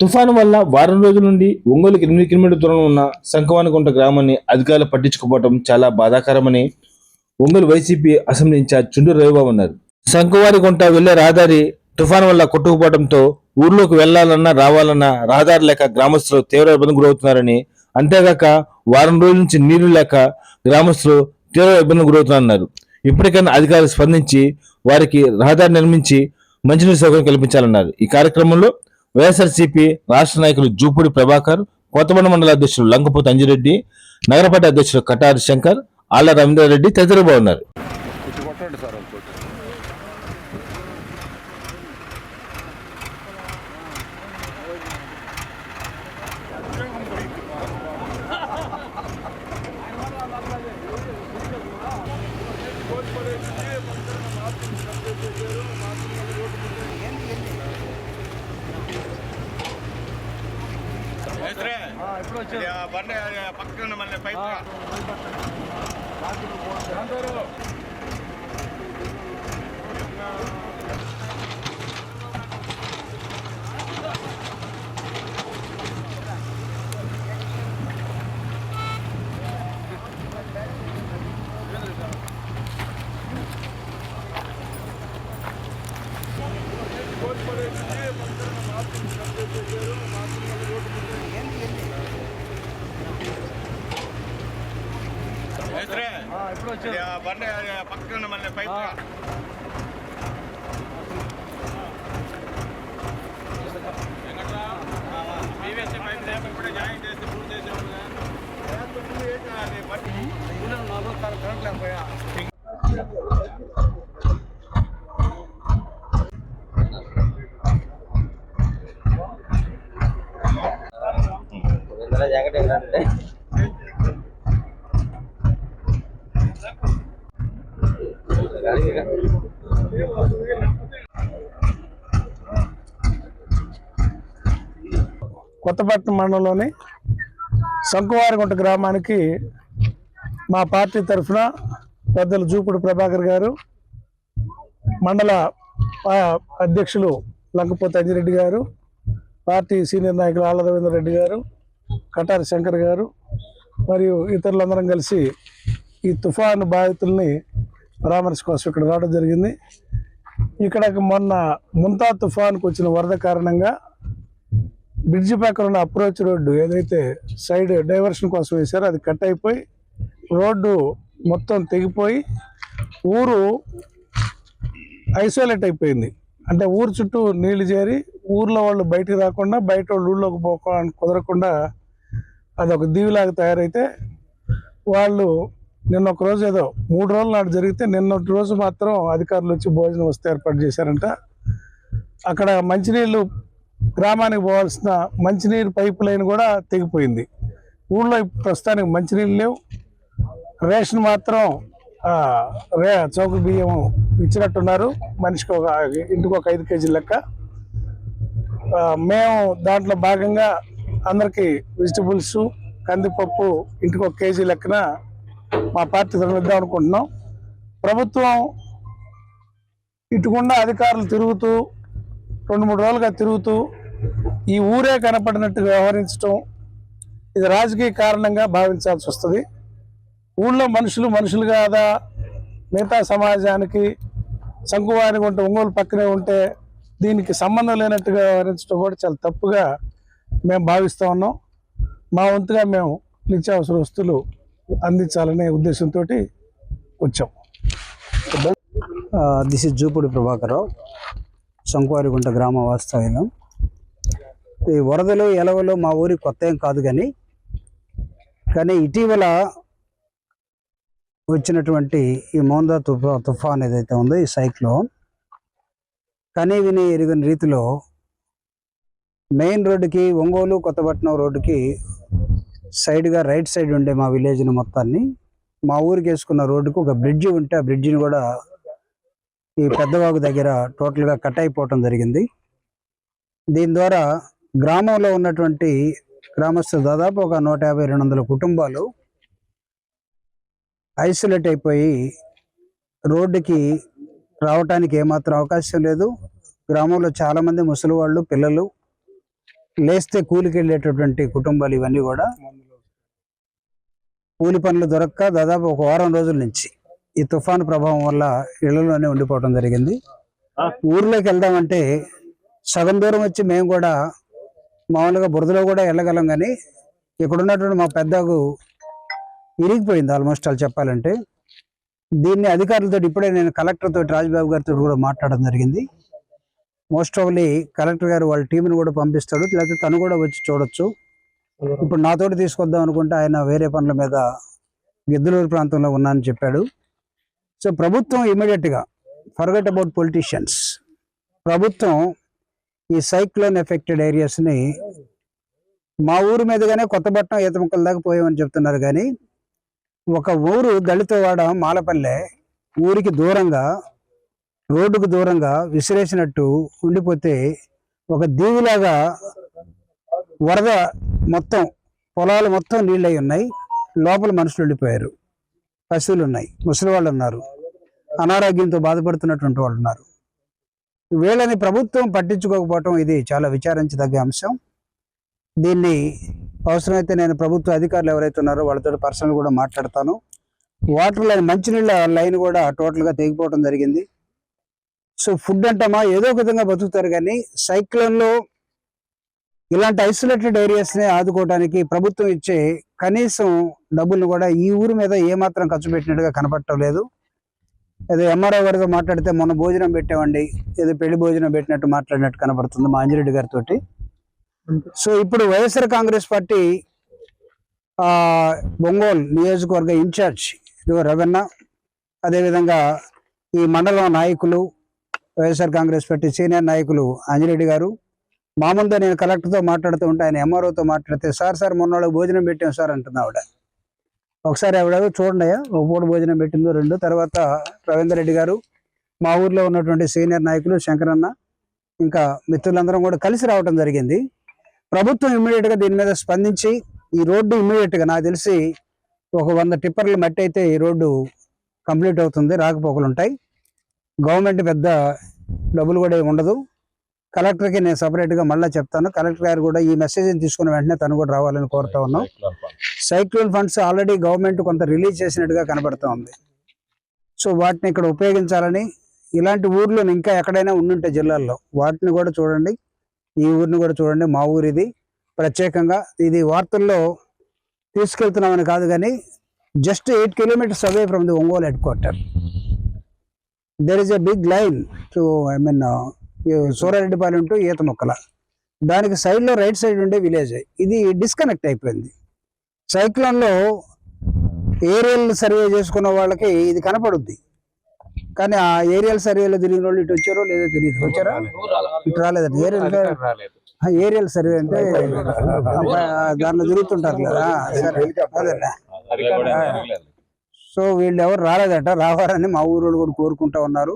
తుఫాను వల్ల వారం రోజుల నుండి ఒంగోలుకి ఎనిమిది కిలోమీటర్ల దూరంలో ఉన్న సంకవానికుంట గ్రామాన్ని అధికారులు పట్టించుకోవడం చాలా బాధాకరమని Ongole YCP assembly incharge Chunduru Ravibabu అన్నారు. సంకవానికుంట వెళ్ళే రహదారి తుఫాను వల్ల కొట్టుకుపోవడంతో ఊర్లోకి వెళ్ళాలన్నా రావాలన్నా రహదారి లేక గ్రామస్తులు తీవ్ర ఇబ్బంది గురవుతున్నారని అంతేగాక వారం రోజుల నుంచి నీళ్ళు లేక గ్రామస్తులు తీవ్ర ఇబ్బంది గురవుతున్నారన్నారు. ఇప్పటికైనా అధికారులు స్పందించి వారికి రహదారి నిర్మించి మంచినీటి సౌకర్యం కల్పించాలన్నారు. ఈ కార్యక్రమంలో వైఎస్ఆర్సీపీ రాష్ట్ర నాయకులు జూపూడి ప్రభాకర్ కొత్తమండ మండల అధ్యక్షులు లంకపోతు అంజిరెడ్డి నగరపాటి అధ్యక్షులు కటారి శంకర్ ఆళ్ళ రవీంద్రారెడ్డి తదితరులు బాగున్నారు ఇటు కొట్టండి సార్ అనుకోండి ఇది బండి పక్కన మళ్ళీ పైపు ఆ బండి ఆ పక్కన మళ్ళీ పైప్ పీవీసీ పైప్ లేక ఇప్పుడే జాయిన్ చేసి పూర్తి చేసాము అది బండి జాకెట్ ఏంటంటే కొత్తపట్నం మండలంలోని శంకువారిగుంట గ్రామానికి మా పార్టీ తరఫున పెద్దలు జూపుడు ప్రభాకర్ గారు మండల అధ్యక్షులు లంకపోతే అంజిరెడ్డి గారు పార్టీ సీనియర్ నాయకులు ఆళ్ళ రవీంద్ర రెడ్డి గారు కటారి శంకర్ గారు మరియు ఇతరులందరం కలిసి ఈ తుఫాను బాధితుల్ని పరామర్శ కోసం ఇక్కడ రావడం జరిగింది. ఇక్కడ మొన్న ముంతా తుఫాన్కు వచ్చిన వరద కారణంగా బ్రిడ్జి పక్కన ఉన్న అప్రోచ్ రోడ్డు ఏదైతే సైడ్ డైవర్షన్ కోసం వేశారో అది కట్ అయిపోయి రోడ్డు మొత్తం తెగిపోయి ఊరు ఐసోలేట్ అయిపోయింది. అంటే ఊరు చుట్టూ నీళ్ళు చేరి ఊర్లో వాళ్ళు బయటికి రాకుండా బయట వాళ్ళు ఊళ్ళోకి పోకుండా కుదరకుండా అది ఒక దీవిలాగా తయారైతే వాళ్ళు నిన్న ఒక రోజు ఏదో మూడు రోజుల నాడు జరిగితే నిన్న రోజు మాత్రం అధికారులు వచ్చి భోజనం వస్తే ఏర్పాటు చేశారంట. అక్కడ మంచినీళ్ళు గ్రామానికి పోవాల్సిన మంచినీరు పైప్ లైన్ కూడా తెగిపోయింది. ఊళ్ళో ఇప్పుడు ప్రస్తుతానికి మంచినీళ్ళు లేవు. రేషన్ మాత్రం రే చౌక బియ్యం ఇచ్చినట్టున్నారు. మనిషికి ఒక ఇంటికి ఒక ఐదు కేజీల లెక్క. మేము దాంట్లో భాగంగా అందరికీ వెజిటబుల్స్ కందిపప్పు ఇంటికి ఒక కేజీ లెక్కన మా పార్టీ తరలిద్దాం అనుకుంటున్నాం. ప్రభుత్వం ఇటుకుండా అధికారులు తిరుగుతూ రెండు మూడు రోజులుగా తిరుగుతూ ఈ ఊరే కనపడినట్టు వ్యవహరించడం ఇది రాజకీయ కారణంగా భావించాల్సి వస్తుంది. ఊళ్ళో మనుషులు మనుషులు కాదా? మిగతా సమాజానికి శంకువారి ఉంటే ఒంగోలు పక్కనే ఉంటే దీనికి సంబంధం లేనట్టుగా వ్యవహరించడం కూడా చాలా తప్పుగా మేము భావిస్తూ ఉన్నాం. మా వంతుగా మేము నిత్యావసర వస్తువులు అందించాలనే ఉద్దేశంతో వచ్చాం. దిస్ ఇస్ జూపూడి ప్రభాకరరావు శంకువారిగుంట గ్రామ వాస్తవ్యం ఈ వరదలు ఎలవలు మా ఊరికి కొత్త ఏం కాదు కానీ కానీ ఇటీవల వచ్చినటువంటి ఈ మౌందా తుఫా తుఫాన్ ఏదైతే ఉందో ఈ సైక్లోన్ కనీ విని ఎరుగని రీతిలో మెయిన్ రోడ్డుకి ఒంగోలు కొత్తపట్నం రోడ్డుకి సైడ్గా రైట్ సైడ్ ఉండే మా విలేజ్ని మొత్తాన్ని మా ఊరికి వేసుకున్న రోడ్డుకు ఒక బ్రిడ్జి ఉంటే ఆ బ్రిడ్జిని కూడా ఈ పెద్దవాగు దగ్గర టోటల్గా కట్ అయిపోవటం జరిగింది. దీని ద్వారా గ్రామంలో ఉన్నటువంటి గ్రామస్తులు దాదాపు ఒక నూట యాభై రెండు వందల కుటుంబాలు ఐసోలేట్ అయిపోయి రోడ్డుకి రావటానికి ఏమాత్రం అవకాశం లేదు. గ్రామంలో చాలామంది ముసలి వాళ్ళు పిల్లలు లేస్తే కూలికి వెళ్ళేటటువంటి కుటుంబాలు ఇవన్నీ కూడా. కూలి పనులు దొరక్క దాదాపు ఒక వారం రోజుల నుంచి. ఈ తుఫాను ప్రభావం వల్ల ఇళ్ళలోనే ఉండిపోవడం జరిగింది. ఊర్లోకి వెళ్దామంటే సగం దూరం వచ్చి మేము కూడా మామూలుగా బురదలో కూడా వెళ్ళగలం కానీ ఇక్కడ ఉన్నటువంటి మా పెద్దకు ఇరిగిపోయింది ఆల్మోస్ట్ వాళ్ళు చెప్పాలంటే. దీన్ని అధికారులతో ఇప్పుడే నేను కలెక్టర్ తోటి రాజ్బాబు గారితో కూడా మాట్లాడడం జరిగింది. మోస్ట్ ఆఫ్లీ కలెక్టర్ గారు వాళ్ళ టీంని కూడా పంపిస్తాడు లేకపోతే తను కూడా వచ్చి చూడొచ్చు. ఇప్పుడు నాతోటి తీసుకొద్దాం అనుకుంటే ఆయన వేరే పనుల మీద గిద్దలూరు ప్రాంతంలో ఉన్నానని చెప్పాడు. సో ప్రభుత్వం ఇమీడియట్గా ఫర్గట్ ఫర్గెట్ అబౌట్ పొలిటీషియన్స్ ప్రభుత్వం ఈ సైక్లోన్ ఎఫెక్టెడ్ ఏరియాస్ని మా ఊరు మీదుగానే కొత్తపట్నం ఈత ముక్కల దాకా పోయామని చెప్తున్నారు కానీ ఒక ఊరు దళితవాడ మాలపల్లె ఊరికి దూరంగా రోడ్డుకు దూరంగా విసిరేసినట్టు ఉండిపోతే ఒక దీవిలాగా వరద మొత్తం పొలాలు మొత్తం నీళ్ళై ఉన్నాయి. లోపల మనుషులు వెళ్ళిపోయారు పశువులు ఉన్నాయి. ముసలి వాళ్ళు ఉన్నారు. అనారోగ్యంతో బాధపడుతున్నటువంటి వాళ్ళు ఉన్నారు. వీళ్ళని ప్రభుత్వం పట్టించుకోకపోవటం ఇది చాలా విచారించదగ్గ అంశం. దీన్ని అవసరమైతే నేను ప్రభుత్వ అధికారులు ఎవరైతే ఉన్నారో వాళ్ళతో పర్సనల్ కూడా మాట్లాడతాను. వాటర్ లైన్ మంచినీళ్ళ లైన్ కూడా టోటల్గా తెగిపోవడం జరిగింది. సో ఫుడ్ అంటామా? ఏదో ఒక విధంగా బతుకుతారు కానీ సైక్లోన్లో ఇలాంటి ఐసోలేటెడ్ ఏరియాస్ని ఆదుకోవడానికి ప్రభుత్వం ఇచ్చే కనీసం డబ్బులు కూడా ఈ ఊరి మీద ఏమాత్రం ఖర్చు పెట్టినట్టుగా కనపడటం లేదు. ఏదో ఎంఆర్ఓ గారితో మాట్లాడితే మొన్న భోజనం పెట్టామండి ఏదో పెళ్ళి భోజనం పెట్టినట్టు మాట్లాడినట్టు కనపడుతుంది మా అంజిరెడ్డి గారితో సో ఇప్పుడు వైఎస్ఆర్ కాంగ్రెస్ పార్టీ ఆ ఒంగోలు నియోజకవర్గ ఇన్ఛార్జ్ ఇదిగో రవణ అదేవిధంగా ఈ మండలం నాయకులు వైఎస్ఆర్ కాంగ్రెస్ పార్టీ సీనియర్ నాయకులు అంజిరెడ్డి గారు. మామూలుగా నేను కలెక్టర్తో మాట్లాడుతూ ఉంటే ఆయన ఎంఆర్ఓతో మాట్లాడితే సార్ సార్ మొన్న భోజనం పెట్టాం సార్ అంటుంది ఆవిడ ఒకసారి ఆవిడ చూడండి ఒక పూట భోజనం పెట్టిందో రెండు తర్వాత రవీందర్ రెడ్డి గారు మా ఊర్లో ఉన్నటువంటి సీనియర్ నాయకులు శంకరన్న ఇంకా మిత్రులందరం కూడా కలిసి రావటం జరిగింది. ప్రభుత్వం ఇమ్మీడియట్గా దీని మీద స్పందించి ఈ రోడ్డు ఇమ్మీడియట్గా నాకు తెలిసి ఒక వంద టిప్పర్లు మట్టి అయితే ఈ రోడ్డు కంప్లీట్ అవుతుంది రాకపోకలు ఉంటాయి. గవర్నమెంట్ పెద్ద డబ్బులు కూడా ఉండదు. కలెక్టర్కి నేను సపరేట్గా మళ్ళీ చెప్తాను. కలెక్టర్ గారు కూడా ఈ మెసేజ్ని తీసుకున్న వెంటనే తను కూడా రావాలని కోరుతా ఉన్నాం. సైక్లోన్ ఫండ్స్ ఆల్రెడీ గవర్నమెంట్ కొంత రిలీజ్ చేసినట్టుగా కనబడుతోంది. సో వాటిని ఇక్కడ ఉపయోగించాలని ఇలాంటి ఊర్లో ఇంకా ఎక్కడైనా ఉండుంటే జిల్లాల్లో వాటిని కూడా చూడండి. ఈ ఊరిని కూడా చూడండి. మా ఊరు ఇది ప్రత్యేకంగా ఇది వార్తల్లో తీసుకెళ్తున్నామని కాదు కానీ just eight kilometres away from the Ongole headquarter. There is a big line to I mean Surareddipalem to ఈత మొక్కల దానికి సైడ్లో రైట్ సైడ్ ఉండే విలేజ్ ఇది డిస్కనెక్ట్ అయిపోయింది. సైక్లోన్లో ఏరియల్ సర్వే చేసుకున్న వాళ్ళకి ఇది కనపడుద్ది. కానీ ఆ ఏరియల్ సర్వేలో తిరిగిన వాళ్ళు ఇటు వచ్చారో లేదో తెలియదు. వచ్చారా? ఇటు రాలేదండి ఏరియల్ ఏరియల్ సర్వే అంటే దాంట్లో తిరుగుతుంటారు కదా. సరే. సో వీళ్ళు ఎవరు రాలేదట. రావాలని మా ఊరు వాళ్ళు కూడా కోరుకుంటా ఉన్నారు.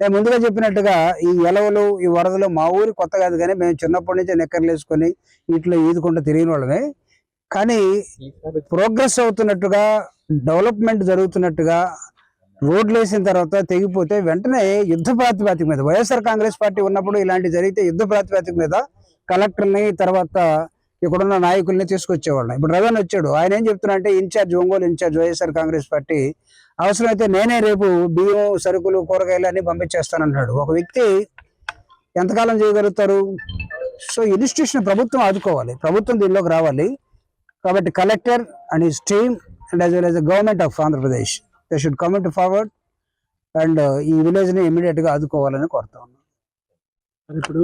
నేను ముందుగా చెప్పినట్టుగా ఈ ఎలవలు ఈ వరదలు మా ఊరి కొత్త కాదు కానీ మేము చిన్నప్పటి నుంచి నిక్కర్లు వేసుకొని వీటిలో ఈదుకుంటూ తిరిగిన వాళ్ళమే. కానీ ప్రోగ్రెస్ అవుతున్నట్టుగా డెవలప్మెంట్ జరుగుతున్నట్టుగా రోడ్లు వేసిన తర్వాత తెగిపోతే వెంటనే యుద్ధ ప్రాతిపదిక మీద వైఎస్ఆర్ కాంగ్రెస్ పార్టీ ఉన్నప్పుడు ఇలాంటి జరిగితే యుద్ధ ప్రాతిపదిక మీద కలెక్టర్ని తర్వాత ఇక్కడున్న నాయకుల్ని తీసుకొచ్చేవాళ్ళం ఇప్పుడు రవీన్ వచ్చాడు. ఆయన ఏం చెప్తున్నా అంటే in charge Ongole in charge YSR Congress party అవసరమైతే నేనే రేపు బియ్యం సరుకులు కూరగాయలు అన్ని పంపించేస్తానన్నాడు. ఒక వ్యక్తి ఎంతకాలం చేయగలుగుతారు? సో ఇన్స్టిట్యూషన్ ప్రభుత్వం ఆదుకోవాలి. ప్రభుత్వం దీనిలోకి రావాలి. కాబట్టి collector and his team and as well as the government of Andhra Pradesh they should come forward and ఈ విలేజ్ని గా ఆదుకోవాలని కోరుతా ఉన్నాను. ఇప్పుడు